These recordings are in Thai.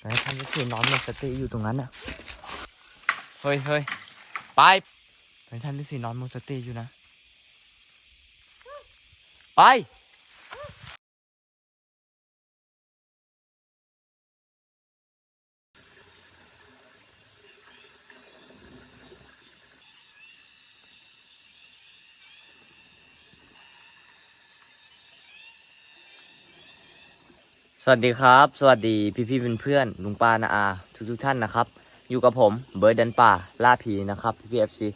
แล้วท่านฤาษีนอนหมดสติอยู่ตรงนั้นน่ะ เฮ้ยเฮ้ยไปแล้วท่านฤาษีนอนหมดสติอยู่นะ ไป วัสดีครับ สวัสดีพี่พี่ๆเพื่อนๆลุงป้านาอา ทุกทุกท่านนะครับ อยู่กับผมเบิร์ดเดนป่าล่าผีนะครับพี่พีเอฟซี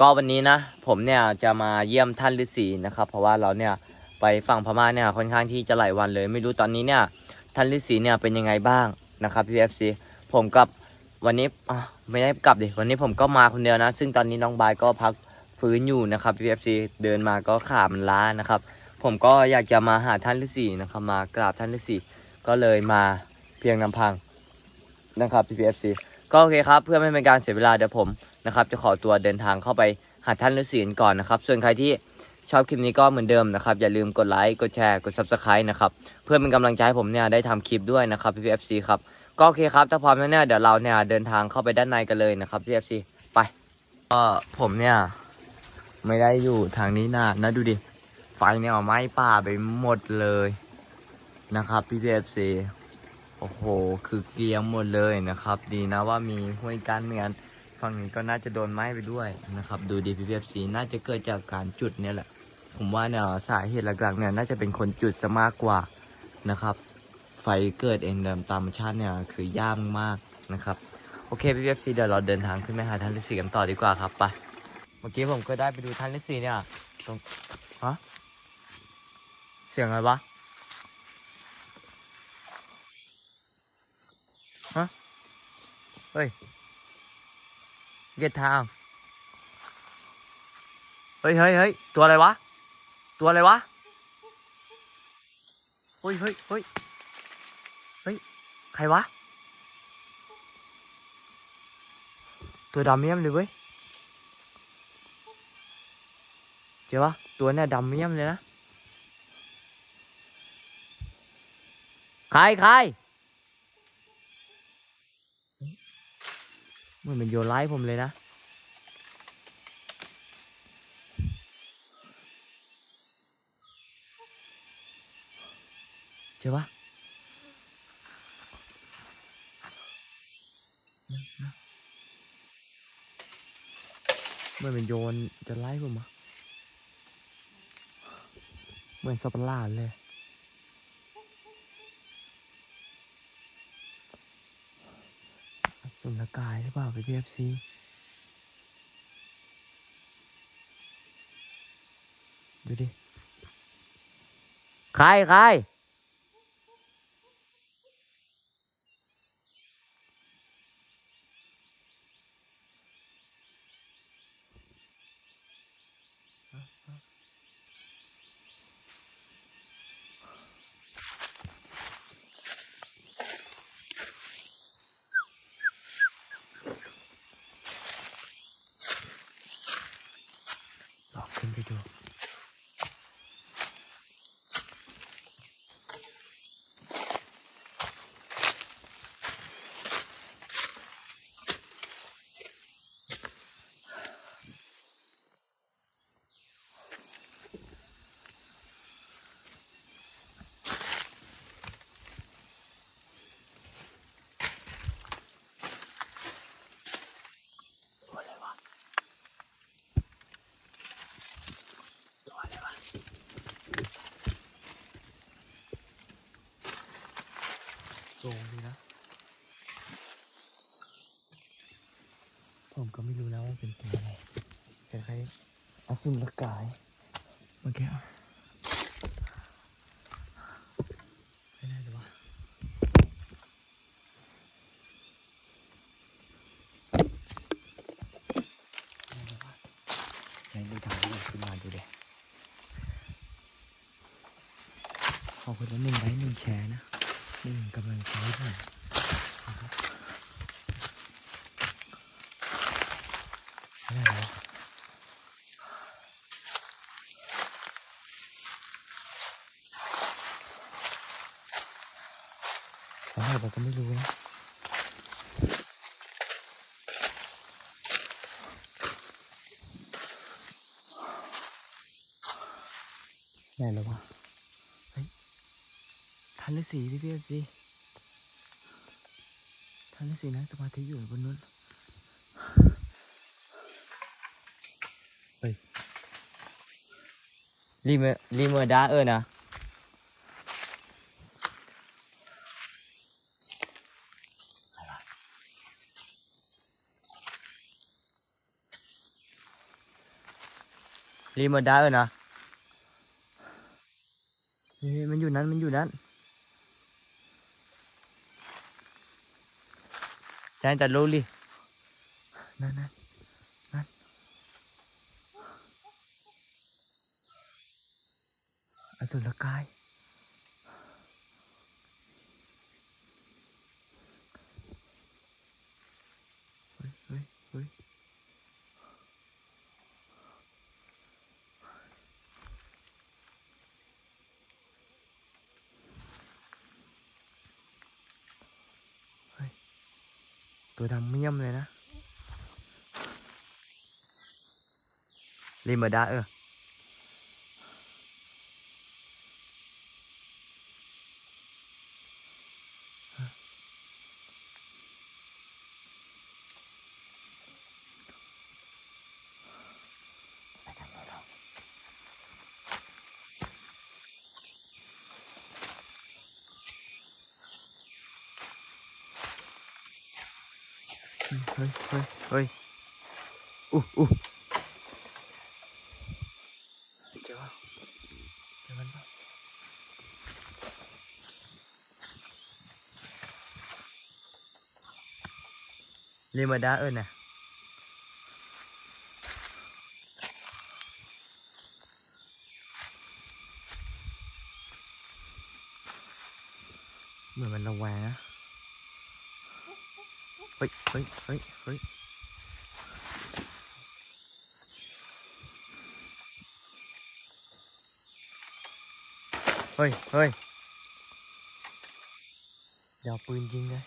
ก็วันนี้นะ ผมเนี่ยจะมาเยี่ยมท่านฤาษีนะครับ เพราะว่าเราเนี่ยไปฝั่งพม่าเนี่ยค่อนข้างที่จะหลายวันเลย ไม่รู้ตอนนี้เนี่ยท่านฤาษีเนี่ยเป็นยังไงบ้างนะครับพี่พีเอฟซีผมกับวันนี้ไม่ได้กลับดิวันนี้ผมก็มาคนเดียวนะ ซึ่งตอนนี้น้องบายก็พักฟื้นอยู่นะครับพี่พีเอฟซีเดินมาก็ขามันล้านะครับ ผมก็อยากจะมาหาท่านฤาษีนะครับมากราบท่านฤาษี ก็เลยมาเพียงลำพังนะครับ PPFC ก็โอเคครับ เพื่อไม่เป็นการเสียเวลาเดี๋ยวผมนะครับ จะขอตัวเดินทางเข้าไปหาท่านฤาษีกันก่อนนะครับ ส่วนใครที่ชอบคลิปนี้ก็เหมือนเดิมนะครับ อย่าลืมกดไลค์กดแชร์กด Subscribe นะครับ เพื่อเป็นกำลังใจให้ผมเนี่ยได้ทำคลิปด้วยนะครับ PPFC ครับก็โอเคครับ ถ้าพร้อมแล้วเนี่ยเดี๋ยวเราเนี่ยเดินทางเข้าไปด้านในกันเลยนะครับ PPFC ไปก็ผมเนี่ยไม่ได้อยู่ทางนี้นานนะดูดิ ไฟเนี่ยไหม้ป่าไปหมดเลย นะครับพี่พีเอฟซีโอ้โห คือเกลียงหมดเลยนะครับ ดีนะว่ามีห้วยกันเหมือนฝั่งนี้ก็น่าจะโดนไหม้ไปด้วยนะครับ ดูดีพี่พีเอฟซีน่าจะเกิดจากการจุดเนี่ยแหละ ผมว่าเนี่ยสาเหตุหลักๆเนี่ยน่าจะเป็นคนจุดซะมากกว่านะครับ ไฟเกิดเองเดิมตามธรรมชาติเนี่ยคือยากมากนะครับ โอเคพี่พีเอฟซีเดี๋ยวเราเดินทางขึ้นไปหาท่านฤาษีกันต่อดีกว่าครับไป เมื่อกี้ผมก็ได้ไปดูท่านฤาษีเนี่ยตรงฮะเสียงอะไรวะ เฮ้ยเ get ทางเฮ้ยเฮ้ยเฮ้ยตัวอะไรวะ ตัวอะไรวะ เฮ้ยเฮ้ยเฮ้ยเฮ้ย ใครวะ ตัวดำเมี่ยมเลยเว้ยเจอปะตัวเนี่ยดำเมี่ยมเลยนะ ใครใคร เห มือนมันโยนไล่ผมเลยนะ เจอปะเหมือนมันโยนจะไล่ผมอะเหมือนสัตว์ปะหลาดเลย สุรกายหรือเปล่าไปพีเอฟซีดูดิ ใครใคร ลองขึ้นไปดู ตัวอะไรวะ ตัวอะไรวะ สูงดีนะ ผมก็ไม่รู้แล้วว่าเป็นตัวอะไรคล้ายๆอสุรกายเมื่อกี้ อะไรเราก็ไม่รู้นะแน่แล้ววะเฮ้ยทันฤาษีพี่พี่เอฟซีทันฤาษีนั่งสมาธิอยู่บนนู้น รีเมอร์รีเมอร์ดาเออนะรีเมอร์ดาเออนะเฮ้ยมันอยู่นั้นมันอยู่นั้นจานจัดรู้ลินั่นนั่นนั่น อสุรกายเฮ้ยเฮ้ย เฮ้ยตัวดำเมี่ยมเลยนะรีเมอร์ดาเออเฮ้ยเฮ้ยเฮ้ยเฮ้ยอู้อู้เจอปะเจอมันปะเรียกมาด้าเอิญน่ะเหมือนมันระแวงนะ เฮ้ยเฮ้ยเฮ้ยเฮ้ยเฮ้ยเฮ้ยเดี๋ยวเอาปืนจริงเลย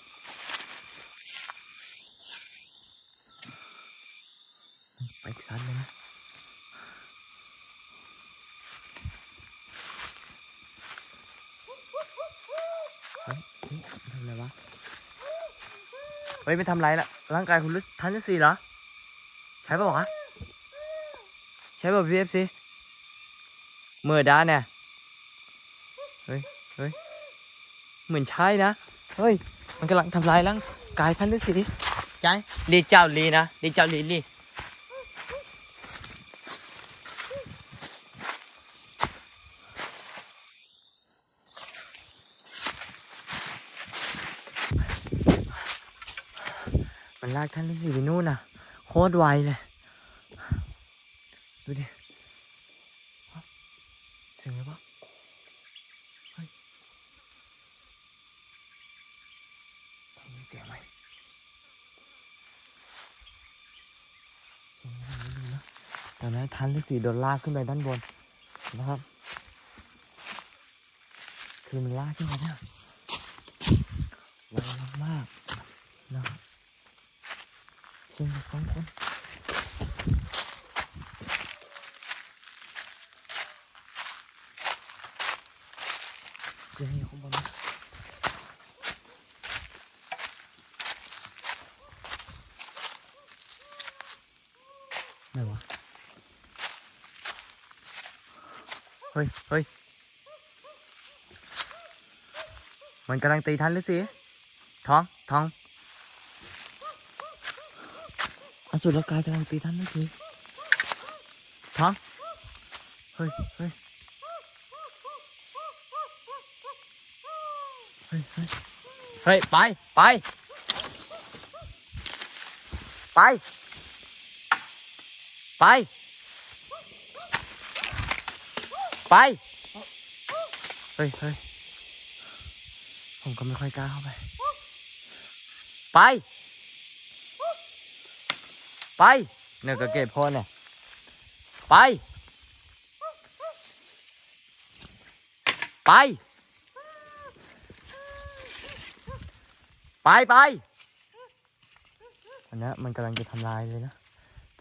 ไปอีกสันเลยนะเฮ้ยเฮ้ยมันทำอะไรวะ เฮ้ยไม่ทำไรละร่างกายคุณรู้ทันจะสีเหรอ ใช่ป่าวะใช่ป่าวพีเอฟซีเมื่อด้าเนี่ย เฮ้ยเฮ้ยเหมือนใช่นะ เฮ้ย มันกำลังทำลายร่างกายพันฤาษีใจลีเจ้าลีนะลีเจ้าลีลีมันลาก ท่านฤาษีไปนู่นน่ะ โคตรไวเลย ดูดิเสียงอะไรวะได้ยินเสียงไหมเสียงอะไรไม่รู้นะตอนนั้นทันฤาษีโดนลากขึ้นไปด้านบนนะครับ คือมันลากขึ้นไปเนี่ยแรงมากนะครับเสียงจากสองคนเสียงอยู่ข้างบนนะ ไหนวะเฮ้ยเฮ้ยมันกำลังตีทันหรือสิท้องท้อง ไปไปไปไป ไป เฮ้ยเฮ้ยผมก็ไม่ค่อยกล้าเข้าไป ไป ไปเนี่ยก็เก็บพ่อเนี่ย ไป ไป ไปไปอันนี้มันกำลังจะทำลายเลยนะ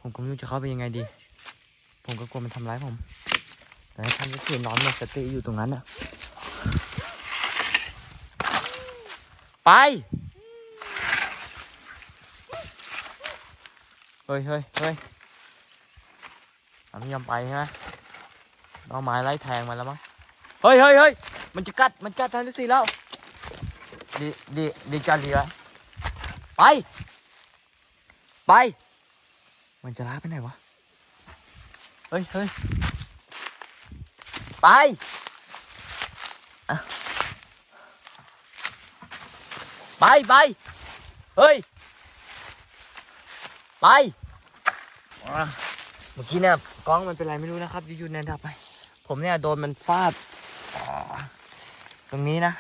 ผมก็ไม่รู้จะเข้าไปยังไงดี ผมก็กลัวมันทำร้ายผม แต่ท่านฤาษีนอนหมดสติอยู่ตรงนั้นน่ะไปเฮ้ยเฮ้ยเฮ้ยมันไม่ยอมไปใช่ไหมเอาไม้ไล่แทงมันแล้วมั้งเฮ้ยเฮ้ยเฮ้ยมันจะกัด มันกัดท่านฤาษีแล้ว ดี ดี ดีจันดีวะไป ไป มันจะลากไปไหนวะ เฮ้ยเฮ้ยไปอะไปไปเฮ้ย ไปอะเมื่อกี้เนี่ยกล้องมันเป็นไรไม่รู้นะครับอยู่ๆเนี่ยดับไป ผมเนี่ยโดนมันฟาดอ่าตรงนี้นะ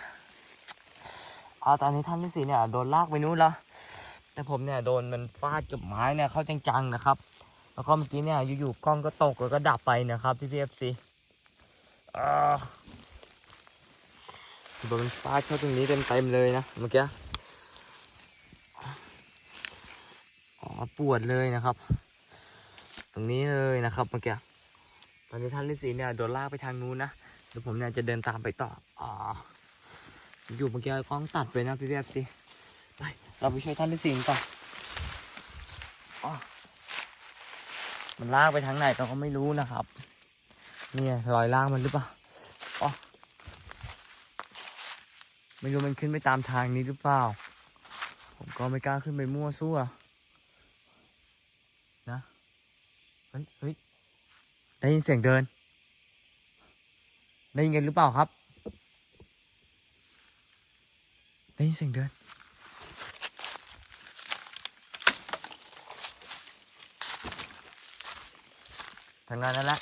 อ่าตอนนี้ท่านฤาษีเนี่ยโดนลากไปนู้นแล้ว แต่ผมเนี่ยโดนมันฟาดกับไม้เนี่ยเข้าจังๆนะครับ แล้วก็เมื่อกี้เนี่ยอยู่ๆกล้องก็ตกแล้วก็ดับไปนะครับพี่พีเอฟซีโดนฟาดเข้าตรงนี้เต็มๆเลยนะเมื่อกี้อ๋อปวดเลยนะครับ ตรงนี้เลยนะครับเมื่อกี้ตอนนี้ท่านฤาษีเนี่ยโดนลากไปทางนู้นนะเดี๋ยวผมเนี่ยจะเดินตามไปต่ออ๋ออยู่เมื่อกี้กล้องตัดไปนะพี่พีเอฟซีไป เราไปช่วยท่านฤาษีกันก่อนอมันลากไปทางไหนเราก็ไม่รู้นะครับ เนี่ยรอยลากมันหรือเปล่าอ๋อไม่รู้มันขึ้นไปตามทางนี้หรือเปล่า ผมก็ไม่กล้าขึ้นไปมั่วซั่วนะ เฮ้ยเฮ้ยได้ยินเสียงเดิน ได้ยินกันหรือเปล่าครับ ได้ยินเสียงเดิน ทางนั้นนั่นแหละ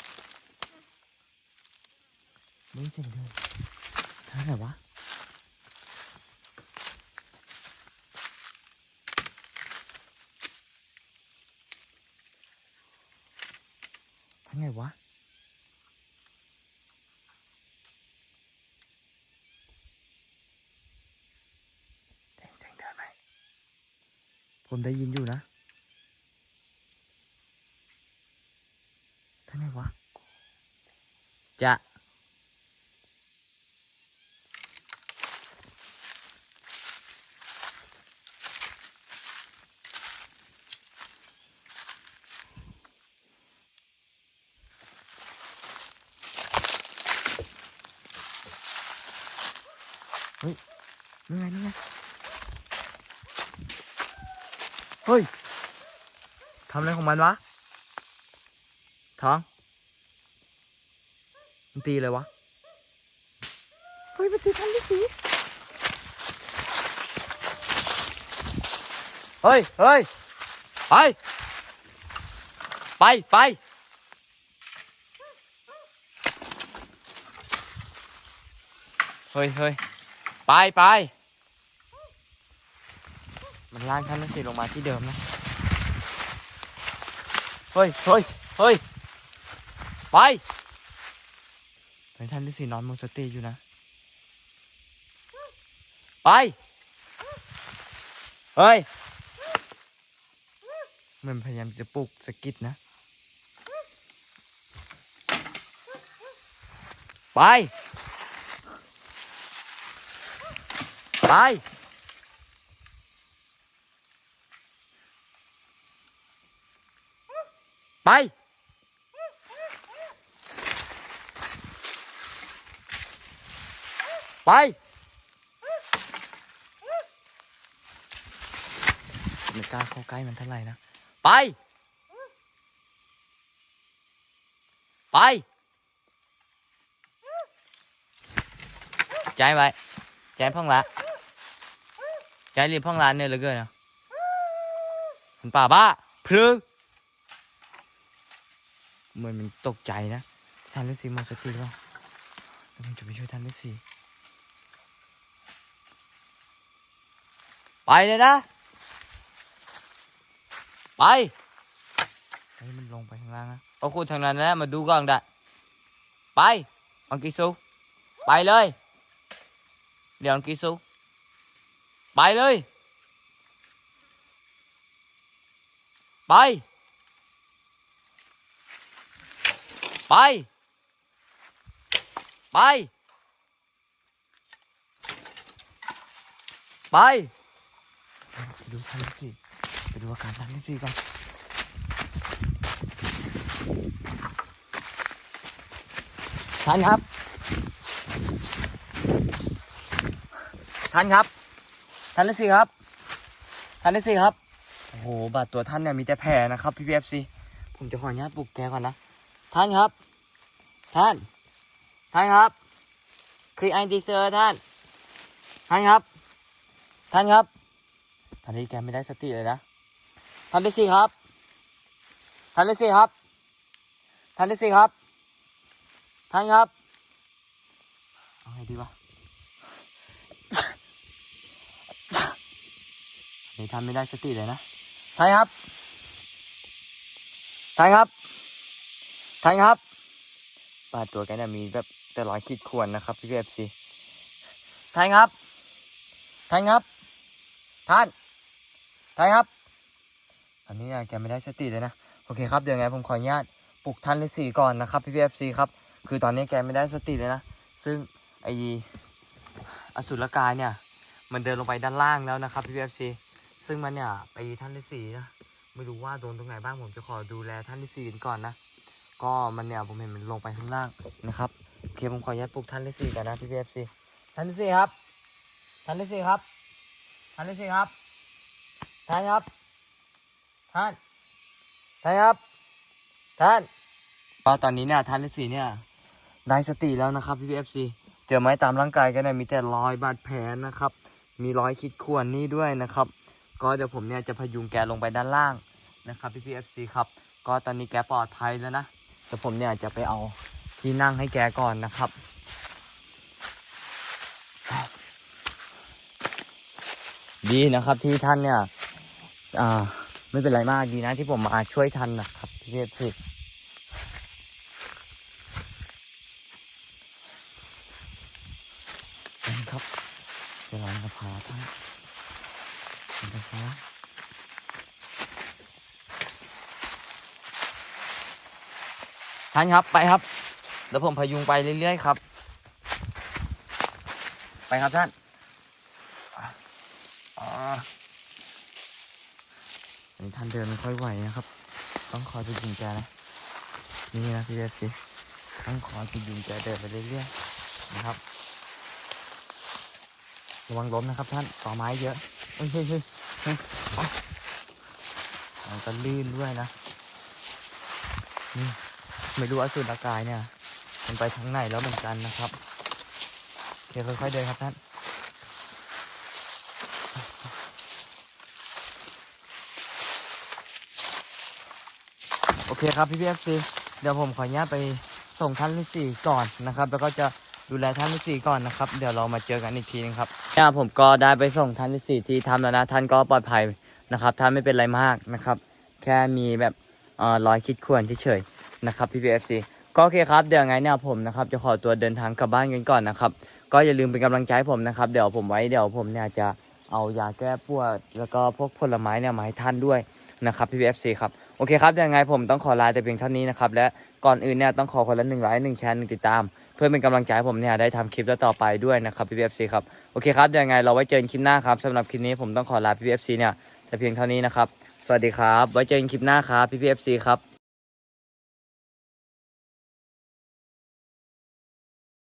นี่เสียงเดินทางไหนวะทางไหนวะได้ยินเสียงเดินไหมผมได้ยินอยู่นะ ทางไหนวะ จะเฮ้ยนี่ไงนี่ไงเฮ้ยทำอะไรของมันวะ ท้องมันตีเลยวะ เฮ้ยมันตีทันดิสีเฮ้ย เฮ้ย ไป ไป ไป เฮ้ยเฮ้ยไปไป มันลากท่านฤาษีลงมาที่เดิมนะ เฮ้ยเฮ้ยเฮ้ย ไปเป็นท่านฤาษีนอนหมดสติอยู่นะ ไปเฮ้ยมันพยายามจะปลุกสะกิดนะ ไป ไป ไป ไป ไม่กล้าเข้าใกล้มันเท่าไหร่นะ ไป ไปใจไว้ใจพ่องละใจรีบพ่องร้านเนี่ยเหลือเกินนะมันป่าบ้าพลึกเหมือนมันตกใจนะท่านฤาษีมดสติแล้วแล้วผมจะไปช่วยท่านฤาษี ไปเลยนะ ไปเฮ้ยมันลงไปข้างล่างนะเอาคุณทางนั้นนะมาดูก่อนได้ไปอังกิซูไปเลย เดี๋ยวอังกิซูไปเลย ไป ไป ไป ไป ไปดูท่านที่สี่ไปดูอาการท่านที่สี่ก่อนท่านครับ ท่านครับ ท่านที่สี่ครับ ท่านที่สี่ครับ โอ้โห บาดตัวท่านเนี่ยมีแต่แผลนะครับพี่พีเอฟซีผมจะขออนุญาตปลุกแกก่อนนะ ท่านครับ ท่าน ท่านครับคือไอดีเซอร์ท่าน ท่านครับ ท่านครับ ท่านนี้แกไม่ได้สติเลยนะท่านที่สี่ครับท่านที่สี่ครับท่านที่สี่ครับท่านครับเอาไงดีวะนี่ท่านไม่ได้สติเลยนะท่านครับท่านครับท่านครับบาดตัวแกเนี่ยมีแบบแต่รอยขีดข่วนนะครับพี่เอฟซีท่านครับท่านครับท่าน ท่านครับตอนนี้แกไม่ได้สติเลยนะ โอเคครับ เดี๋ยวไงผมขออนุญาตปลุกท่านฤาษีก่อนนะครับพี่พีเอฟซีครับ คือตอนนี้แกไม่ได้สติเลยนะ ซึ่งไออสุรกายเนี่ย มันเดินลงไปด้านล่างแล้วนะครับพี่พีเอฟซีซึ่งมันเนี่ยไปท่านฤาษีนะ ไม่รู้ว่าโดนตรงไหนบ้างผมจะขอดูแลท่านฤาษีก่อนนะ ก็มันเนี่ยผมเห็นมันลงไปข้างล่างนะครับโอเคผมขออนุญาตปลุกท่านฤาษีก่อนนะพี่พีเอฟซีท่านฤาษีครับ ท่านฤาษีครับ ท่านฤาษีครับ ท่านครับ ท่าน ท่านครับ ท่านก็ตอนนี้เนี่ยท่านฤาษีเนี่ยได้สติแล้วนะครับพี่เอฟซีเจอไหมตามร่างกายกันเนี่ยมีแต่รอยบาดแผลนะครับ มีรอยขีดข่วนนี่ด้วยนะครับ ก็เดี๋ยวผมเนี่ยจะพยุงแกลงไปด้านล่างนะครับพี่พีเอฟซีครับ ก็ตอนนี้แกปลอดภัยแล้วนะแต่ผมเนี่ยจะไปเอาที่นั่งให้แกก่อนนะครับดีนะครับที่ท่านเนี่ย อ่า ไม่เป็นไรมากดีนะที่ผมมาช่วยทันนะครับพี่พีเอฟซีครับเดี๋ยวเราจะพาท่านนะครับท่านครับไปครับเดี๋ยวผมพยุงไปเรื่อยๆครับ ไปครับท่านอ่าอันนี้ ท่านเดินไม่ค่อยไหวนะครับ ต้องคอยพยุงแกนะ นี่นะพี่เอฟซีต้องคอยพยุงแกเดินไปเรื่อยๆนะครับ ระวังล้มนะครับท่าน ต่อไม้เยอะ เฮ้ยเฮ้ยเฮ้ยเฮ้ยอ๋อมันก็ลื่นด้วยนะ นี่ ไม่รู้อสุรกายเนี่ย มันไปทางไหนแล้วเหมือนกันนะครับ โอเคค่อยๆเดินครับท่าน โอเคครับพี่พีเอฟซีเดี๋ยวผมขออนุญาตไปส่งท่านที่สี่ก่อนนะครับ แล้วก็จะดูแลท่านที่สี่ก่อนนะครับ เดี๋ยวเรามาเจอกันอีกทีนึงครับเนี่ยผมก็ได้ไปส่งท่านที่สี่ที่ทำแล้วนะท่านก็ปลอดภัยนะครับ ท่านไม่เป็นไรมากนะครับ แค่มีแบบเอ่อรอยคิดข่วนเฉยๆนะครับพี่พีเอฟซีก็โอเคครับเดี๋ยวไงเนี่ยผมนะครับจะขอตัวเดินทางกลับบ้านกันก่อนนะครับ ก็อย่าลืมเป็นกำลังใจให้ผมนะครับเดี๋ยวผมไว้เดี๋ยวผมเนี่ยจะเอายาแก้ปวดแล้วก็พวกผลไม้เนี่ยมาให้ท่านด้วยนะครับพี่พีเอฟซีครับ โอเคครับยังไงผมต้องขอลาแต่เพียงเท่านี้นะครับและก่อนอื่นเนี่ยต้องขอคนละหนึ่งไลค์หนึ่งแชร์หนึ่งติดตาม เพื่อเป็นกำลังใจให้ผมเนี่ยได้ทำคลิปต่อไปด้วยนะครับพี่พีเอฟซีครับโอเคครับยังไงเราไว้เจอกันคลิปหน้าครับสำหรับคลิปนี้ผมต้องขอลาพี่พีเอฟซีเนี่ยแต่เพียงเท่านี้นะครับสวัสดีครับ ไว้เจอกันคลิปหน้าครับพี่พีเอฟซีครับ